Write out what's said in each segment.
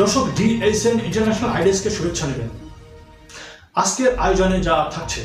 দর্শক, DSN international আইডেসকে শুভেচ্ছা নেবেন। আজকের আয়োজনে যা থাকছে।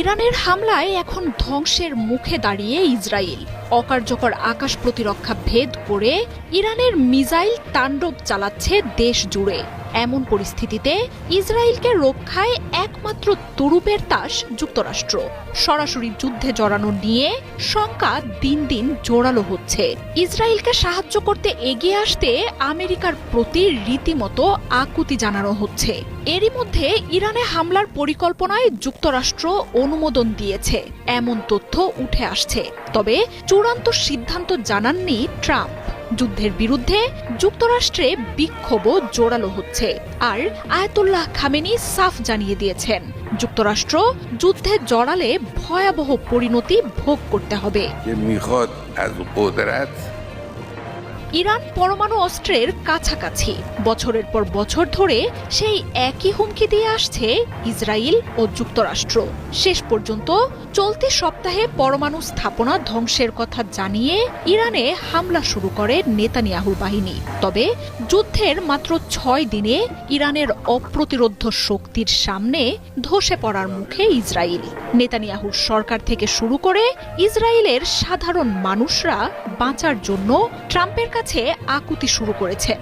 ইরানের হামলায় এখন ধ্বংসের মুখে দাঁড়িয়ে ইসরায়েল। অকার্যকর আকাশ প্রতিরক্ষা ভেদ করে ইরানের মিসাইল তাণ্ডব চালাচ্ছে দেশ জুড়ে। এমন পরিস্থিতিতে ইসরায়েলকে রক্ষায় একমাত্র তুরুপের তাস যুক্তরাষ্ট্র। সরাসরি যুদ্ধে জড়ানো নিয়ে শঙ্কা দিন দিন জোরালো হচ্ছে। ইসরায়েলকে সাহায্য করতে এগিয়ে আসতে আমেরিকার প্রতি রীতিমতো আকুতি জানানো হচ্ছে। এরই মধ্যে ইরানে হামলার পরিকল্পনায় যুক্তরাষ্ট্র অনুমোদন দিয়েছে। এমন তথ্য উঠে আসছে। তবে চূড়ান্ত সিদ্ধান্ত জানাননি ট্রাম্প। যুদ্ধের বিরুদ্ধে যুক্তরাষ্ট্রে বিক্ষোভও জোরালো হচ্ছে। আর আয়াতুল্লাহ খামেনি সাফ জানিয়ে দিয়েছেন যুক্তরাষ্ট্র যুদ্ধে জড়ালে ভয়াবহ পরিণতি ভোগ করতে হবে। ইরান পরমাণু অস্ত্রের কাছাকাছি বছরের পর বছর ধরে সেই একই হুমকি দিয়ে আসছে ইসরায়েল ও যুক্তরাষ্ট্র। শেষ পর্যন্ত চলতি সপ্তাহে পরমাণু স্থাপনা ধ্বংসের কথা জানিয়ে ইরানে হামলা শুরু করে নেতানিয়াহুর বাহিনী। তবে যুদ্ধের মাত্র ছয় দিনে ইরানের অপ্রতিরোধ শক্তির সামনে ধসে পড়ার মুখে ইসরায়েল। নেতানিয়াহুর সরকার থেকে শুরু করে ইসরায়েলের সাধারণ মানুষরা বাঁচার জন্য ট্রাম্পের কাছে আকুতি শুরু করেছে।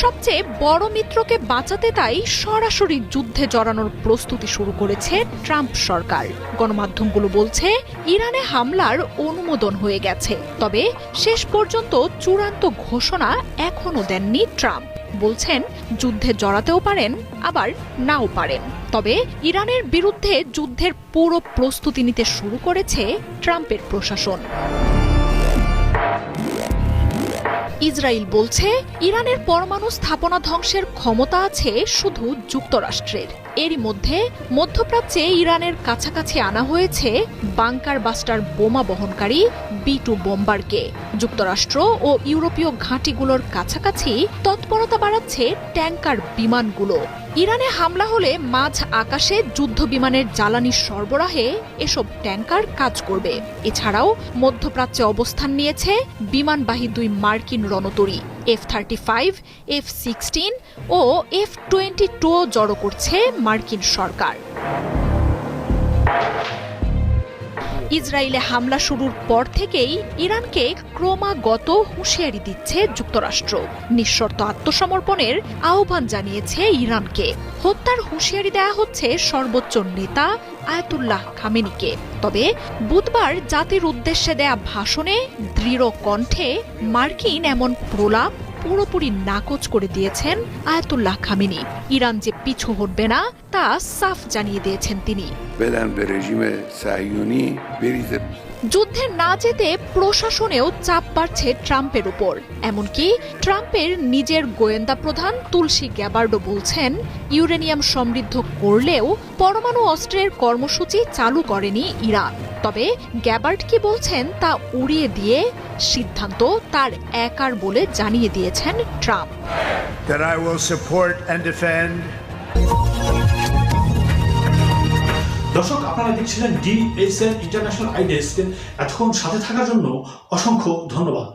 সবচেয়ে বড় মিত্রকে বাঁচাতে তাই সরাসরি যুদ্ধে জড়ানোর প্রস্তুতি শুরু করেছে ট্রাম্প সরকার। গণমাধ্যমগুলো বলছে, ইরানে হামলার অনুমোদন হয়ে গেছে। তবে শেষ পর্যন্ত চূড়ান্ত ঘোষণা এখনও দেননি ট্রাম্প। বলছেন, যুদ্ধে জড়াতেও পারেন, আবার নাও পারেন। তবে ইরানের বিরুদ্ধে যুদ্ধের পুরো প্রস্তুতি নিতে শুরু করেছে ট্রাম্পের প্রশাসন। ইসরায়েল বলছে, ইরানের পরমাণু স্থাপনা ধ্বংসের ক্ষমতা আছে শুধু যুক্তরাষ্ট্রের। এরই মধ্যে মধ্যপ্রাচ্যে ইরানের কাছাকাছি আনা হয়েছে বাংকার বাস্টার বোমা বহনকারী বি টু বোম্বারকে। যুক্তরাষ্ট্র ও ইউরোপীয় ঘাঁটিগুলোর কাছাকাছি তৎপরতা বাড়াচ্ছে ট্যাঙ্কার বিমানগুলো। ইরানে হামলা হলে মাঝ আকাশে যুদ্ধ বিমানের জ্বালানি সরবরাহে এসব ট্যাঙ্কার কাজ করবে। এছাড়াও মধ্যপ্রাচ্যে অবস্থান নিয়েছে বিমানবাহী দুই মার্কিন রণতরী F thirty five F sixteen ও এফ টোয়েন্টি টু জড়ো করছে মার্কিন সরকার। ইসরায়েলে হামলা শুরুর পর থেকেই ইরানকে ক্রমাগত হুঁশিয়ারি দিচ্ছে যুক্তরাষ্ট্র। নিঃশর্ত আত্মসমর্পণের আহ্বান জানিয়েছে ইরানকে। হত্যার হুঁশিয়ারি দেয়া হচ্ছে সর্বোচ্চ নেতা আয়াতুল্লাহ খামেনিকে। তবে বুধবার জাতির উদ্দেশ্যে দেয়া ভাষণে দৃঢ় কণ্ঠে মার্কিন এমন প্রলাপ পুরোপুরি নাকচ করে দিয়েছেন আয়াতুল্লাহ খামিনি। ইরান যে পিছু হটবে না তা সাফ জানিয়ে দিয়েছেন তিনি। যুদ্ধে না যেতে প্রশাসনেও চাপ বাড়ছে ট্রাম্পের উপর। এমনকি ট্রাম্পের নিজের গোয়েন্দা প্রধান তুলসী গ্যাবার্ডো বলছেন ইউরেনিয়াম সমৃদ্ধ করলেও পরমাণু অস্ত্রের কর্মসূচি চালু করেনি ইরান। তবে গ্যাবার্ড কি বলছেন তা উড়িয়ে দিয়ে সিদ্ধান্ত তার একার বলে জানিয়ে দিয়েছেন Trump. That I will support and defend. দর্শক আপনারা দেখছিলেন ডিএসএন ইন্টারন্যাশনাল আইডেস এতক্ষণ সাথে থাকার জন্য অসংখ্য ধন্যবাদ।